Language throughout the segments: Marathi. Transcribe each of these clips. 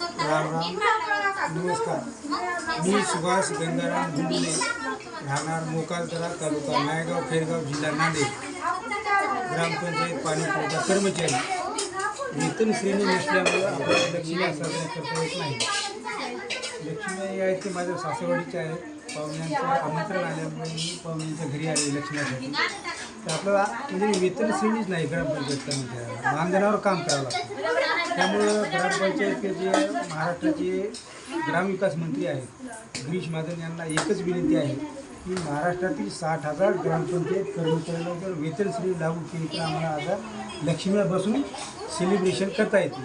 राम राम. नमस्कार मी सुभाष गंगाराम गुंडले राहणार मोकालतरा तालुका नायगाव खेरगाव जिल्हा नांदेड. ग्रामपंचायत पाणी पुरवठा कर्मचारी. वेतन श्रेणी नसल्यामुळे आपल्याला लक्ष्मी साजरा करता येत नाही लक्ष्मी आहे ते माझ्या सासवडीचे आहेत पाहुण्यांचं आमंत्रण आल्यामुळे मी पाहुण्यांच्या घरी आले लक्ष्मीसाठी तर आपल्याला म्हणजे वेतन श्रेणीच नाही ग्रामपंचायत कर्मचाऱ्याला. मानधनावर काम करावं लागतं. त्यामुळं ग्रामपंचायत जे महाराष्ट्राचे ग्रामविकास मंत्री आहेत गिरीश महाजन यांना एकच विनंती आहे की महाराष्ट्रातील साठ हजार ग्रामपंचायत कर्मचाऱ्यांना जर वेतनश्री लागू केली तर आम्हाला आता लक्ष्मीला बसून सेलिब्रेशन करता येते.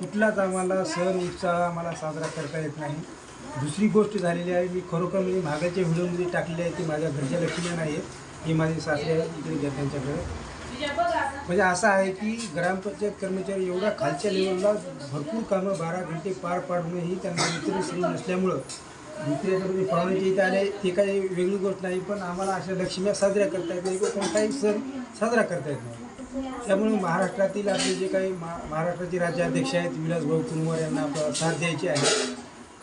कुठलाच आम्हाला सण उत्साह आम्हाला साजरा करता येत नाही. दुसरी गोष्ट झालेली आहे मी खरोखर म्हणजे मागाच्या व्हिडिओमध्ये टाकलेली आहे ती माझ्या घरच्या लक्ष्मी नाही आहेत हे माझे सासरे आहेत इकडे त्यांच्याकडे. म्हणजे असं आहे की ग्रामपंचायत कर्मचारी एवढ्या खालच्या लेवलला भरपूर कामं बारा घंटे पार पाडूनही त्यांना वितरण श्री नसल्यामुळं दुसऱ्याकडे पाहुणे इथे आले ते काही वेगळी गोष्ट नाही पण आम्हाला अशा लक्ष्म्या साजऱ्या करता येत नाही. किंवा कोणताही सण साजरा करता येत नाही. त्यामुळे महाराष्ट्रातील आपले जे काही मा महाराष्ट्राचे राज्याध्यक्ष आहेत विलासभाऊ कुंवर यांना आपल्याला साथ द्यायची आहे.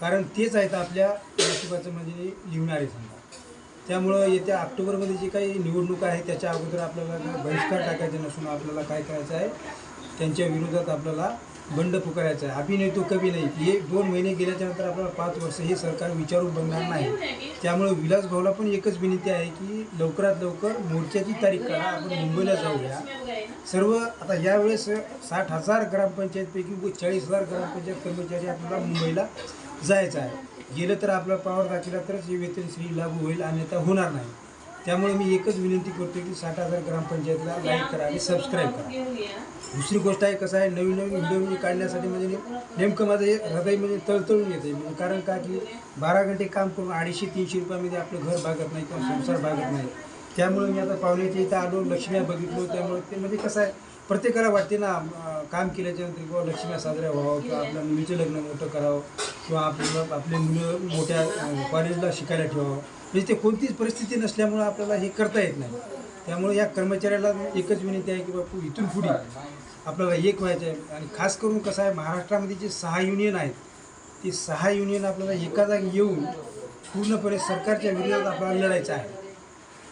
कारण तेच आहेत आपल्या नशिबाचं म्हणजे लिहिणारे समजा. त्यामुळं येत्या ऑक्टोबरमध्ये जी काही निवडणूक आहे त्याच्या अगोदर आपल्याला बहिष्कार टाकायचा नसून आपल्याला काय करायचं आहे त्यांच्या विरोधात आपल्याला बंड पुकारायचं आहे. अभिनय तो कमी नाही. हे दोन महिने गेल्याच्यानंतर आपल्याला पाच वर्ष हे सरकार विचारून बघणार नाही. त्यामुळे विलास भाऊला पण एकच विनंती आहे की लवकरात लवकर मोर्चाची तारीख करा आपण मुंबईला जाऊया. सर्व आता यावेळेस साठ हजार ग्रामपंचायतपैकी चाळीस हजार ग्रामपंचायत कर्मचारी आपल्याला मुंबईला जायचं आहे. गेलं तर आपला पावर दाखला तरच हे वेतन श्री लागू होईल अन्यथा होणार नाही. त्यामुळे मी एकच विनंती करतो की साठ हजार ग्रामपंचायतला लाईक करा आणि सबस्क्राईब करा. दुसरी गोष्ट आहे कसं आहे नवीन नवीन व्हिडिओ मी काढण्यासाठी म्हणजे नेमकं माझं हे हृदय म्हणजे तळतळून येते म्हणजे कारण का की बारा घंटे काम करून अडीचशे तीनशे रुपयामध्ये आपलं घर भागत नाही किंवा संसार भागत नाही. त्यामुळे मी आता पाहुण्याच्या इथं आलो लक्ष्म्या बघितलो त्यामुळे ते म्हणजे कसं आहे प्रत्येकाला वाटते ना काम केल्याच्यानंतर किंवा लक्ष्म्या साजऱ्या व्हावं किंवा आपल्या मुलीचं लग्न मोठं करावं किंवा आपलं आपले मुलं मोठ्या कॉलेजला शिकायला ठेवावं. म्हणजे ते कोणतीच परिस्थिती नसल्यामुळं आपल्याला हे करता येत नाही. त्यामुळे या कर्मचाऱ्याला एकच विनंती आहे की बापू इथून पुढे आपल्याला एक व्हायचं आहे आणि खास करून कसं आहे महाराष्ट्रामध्ये जे सहा युनियन आहेत ती सहा युनियन आपल्याला एका जागी येऊन पूर्णपणे सरकारच्या विरोधात आपल्याला लढायचं आहे.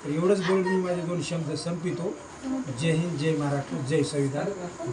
तर एवढंच बोलून मी माझे दोन शब्द संपितो जय हिंद जय महाराष्ट्र जय संविधान.